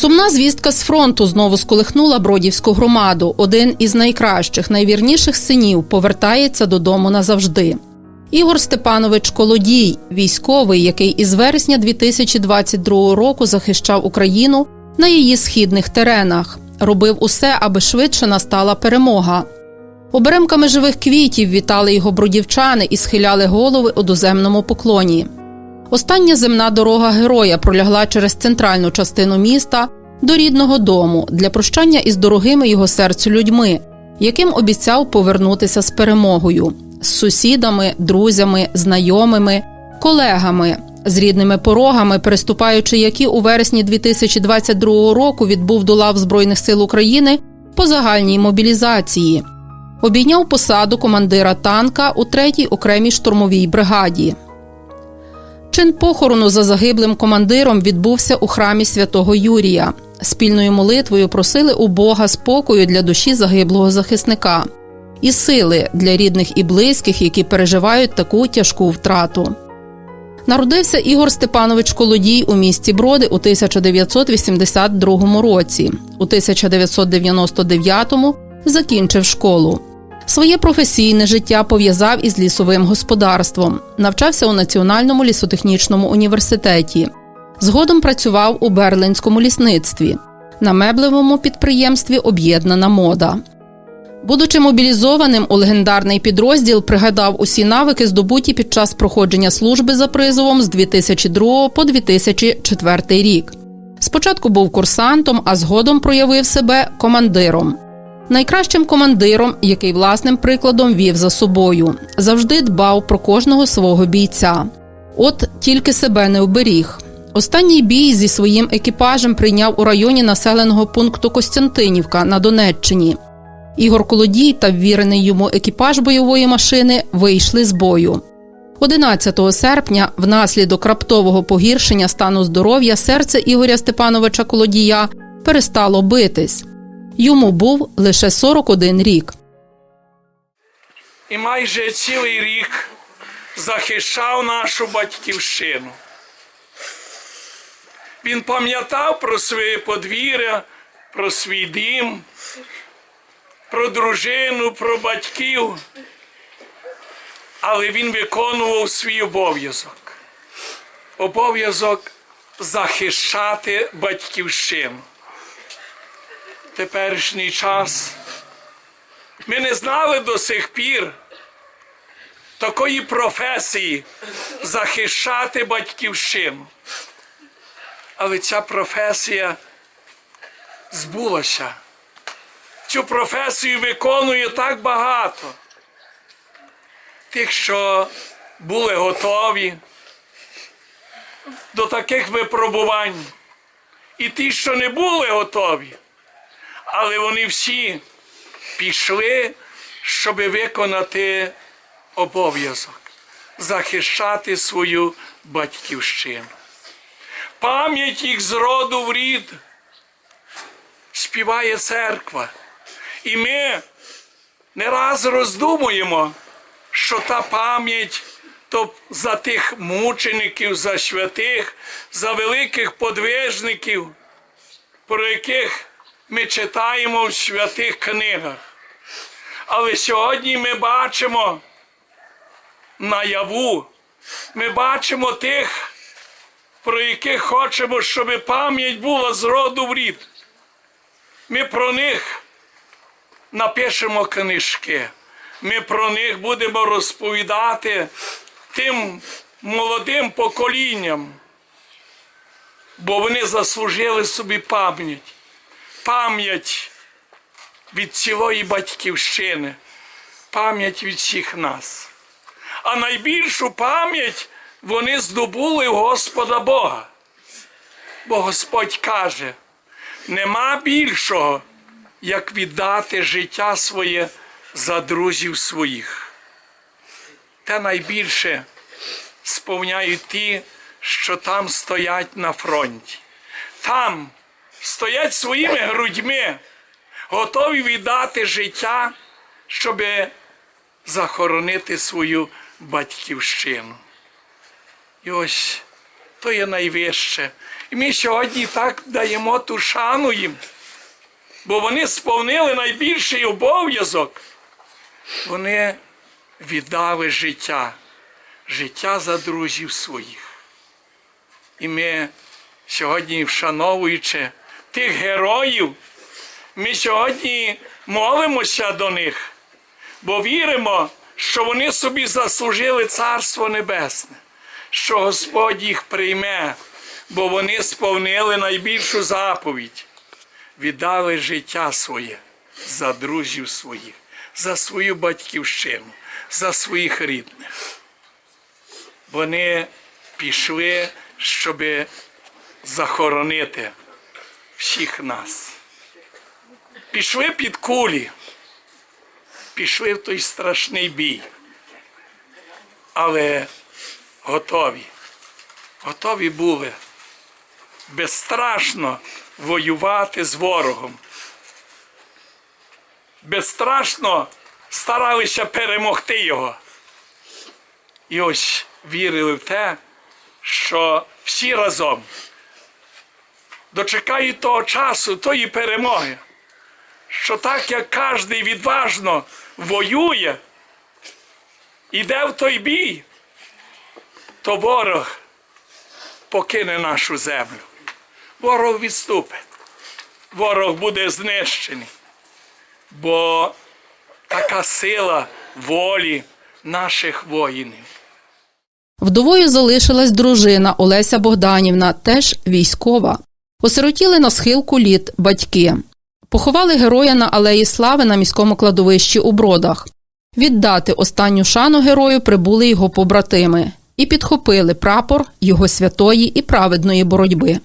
Сумна звістка з фронту знову сколихнула бродівську громаду. Один із найкращих, найвірніших синів повертається додому назавжди. Ігор Степанович Колодій, військовий, який із вересня 2022 року захищав Україну на її східних теренах, робив усе, аби швидше настала перемога. Оберемками живих квітів вітали його бродівчани і схиляли голови у доземному поклоні. Остання земна дорога героя пролягла через центральну частину міста до рідного дому для прощання із дорогими його серцю людьми, яким обіцяв повернутися з перемогою, з сусідами, друзями, знайомими, колегами, з рідними порогами, переступаючи які у вересні 2022 року відбув до лав Збройних сил України по загальній мобілізації. Обійняв посаду командира танка у 3-й окремій штурмовій бригаді. Чин похорону за загиблим командиром відбувся у храмі святого Юрія. Спільною молитвою просили у Бога спокою для душі загиблого захисника і сили для рідних і близьких, які переживають таку тяжку втрату. Народився Ігор Степанович Колодій у місті Броди у 1982 році. У 1999-му закінчив школу. Своє професійне життя пов'язав із лісовим господарством, навчався у Національному лісотехнічному університеті. Згодом працював у Берлинському лісництві. На меблевому підприємстві Об'єднана мода. Будучи мобілізованим, у легендарний підрозділ пригадав усі навики, здобуті під час проходження служби за призовом з 2002 по 2004 рік. Спочатку був курсантом, а згодом проявив себе командиром. Найкращим командиром, який власним прикладом вів за собою, завжди дбав про кожного свого бійця. От тільки себе не оберіг. Останній бій зі своїм екіпажем прийняв у районі населеного пункту Костянтинівка на Донеччині. Ігор Колодій та ввірений йому екіпаж бойової машини вийшли з бою. 11 серпня, внаслідок раптового погіршення стану здоров'я, серце Ігоря Степановича Колодія перестало битись. Йому був лише 41 рік. і майже цілий рік захищав нашу батьківщину. Він пам'ятав про своє подвір'я, про свій дім, про дружину, про батьків, але він виконував свій обов'язок. Обов'язок захищати батьківщину. Теперішній час ми не знали до сих пір такої професії захищати батьківщину. Але ця професія збулася. Цю професію виконує так багато. Тих, що були готові до таких випробувань, і ті, що не були готові, але вони всі пішли, щоб виконати обов'язок, захищати свою батьківщину. Пам'ять їх з роду в рід співає церква. І ми не раз роздумуємо, що та пам'ять то за тих мучеників, за святих, за великих подвижників, про яких ми читаємо в святих книгах. Але сьогодні ми бачимо наяву, ми бачимо тих, про яких хочемо, щоб пам'ять була з роду в рід. Ми про них напишемо книжки. Ми про них будемо розповідати тим молодим поколінням, бо вони заслужили собі пам'ять. Пам'ять від цілої батьківщини, пам'ять від всіх нас. А найбільшу пам'ять вони здобули у Господа Бога. Бо Господь каже, нема більшого, як віддати життя своє за друзів своїх. Те найбільше сповняють ті, що там стоять на фронті. Там стоять своїми грудьми, готові віддати життя, щоб захоронити свою батьківщину. І ось то є найвище. І ми сьогодні так даємо ту шану їм, бо вони сповнили найбільший обов'язок. Вони віддали життя, життя за друзів своїх. І ми сьогодні, вшановуючи тих героїв, ми сьогодні молимося до них, бо віримо, що вони собі заслужили Царство Небесне, що Господь їх прийме, бо вони сповнили найбільшу заповідь, віддали життя своє за друзів своїх, за свою батьківщину, за своїх рідних. Вони пішли, щоб захоронити всіх нас. Пішли під кулі, пішли в той страшний бій. Але готові, готові були безстрашно воювати з ворогом. Безстрашно старалися перемогти його. І ось вірили в те, що всі разом дочекають того часу, тої перемоги, що так як кожен відважно воює, іде в той бій, то ворог покине нашу землю. Ворог відступить, ворог буде знищений, бо така сила волі наших воїнів. Вдовою залишилась дружина Олеся Богданівна, теж військова. Осиротіли на схилку літ батьки. Поховали героя на алеї Слави на міському кладовищі у Бродах. Віддати останню шану герою прибули його побратими і підхопили прапор його святої і праведної боротьби.